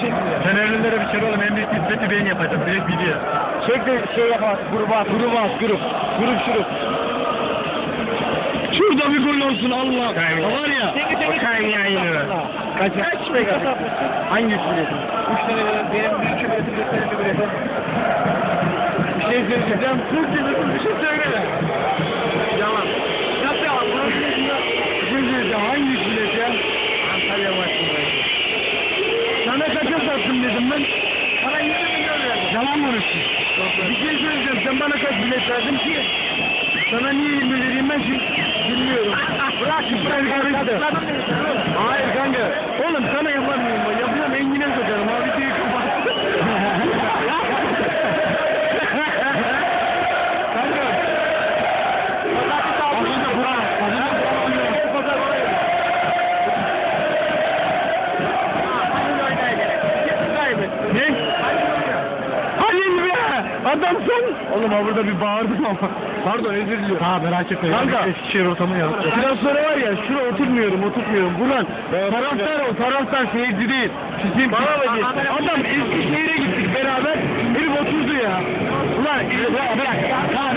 çekmiyor. Fenerlilere bir kere oğlum en büyük hizmeti ben yapacağım. Direkt video. Çek de şey yapar, gruba at. Gruba at, grup. Grup şurup. Şurada bir gol olsun Allah. Var ya. Bakayım yayını. Kaç? Kaç mega? Hangi üç biletin? Üç tane benim üç biletim, dört tane bir biletim. Bir şey söyleyeceğim. Türk gibi bir şey söyleme. Yalan. Nasıl yalan? Bana bir şey diyor. Bir şey söyleyeceğim. Hangi üç bilet ya? Antalya maçındaydı. Sana kaça sattım dedim ben. Sana 20 milyon verdim. Yalan konuştun. Bir şey söyleyeceğim. Sen bana kaç bilet verdin ki? Sana niye 20 vereyim ben şimdi bilmiyorum. Bırak bırak karıştı. Hayır kanka. Oğlum sana yapar be! Adamsın! Oğlum ha burada bir bağırdım ama. Pardon özür diliyorum. Ha merak etme. Kanka. Eskişehir ortamı yaratacağız. Biraz sonra var ya şuraya oturmuyorum oturmuyorum. Buran taraftar o taraftar seyirci değil. Bizim Bana mı Adam Eskişehir'e gittik beraber. Herif oturdu ya. Ulan ulan bırak. Tamam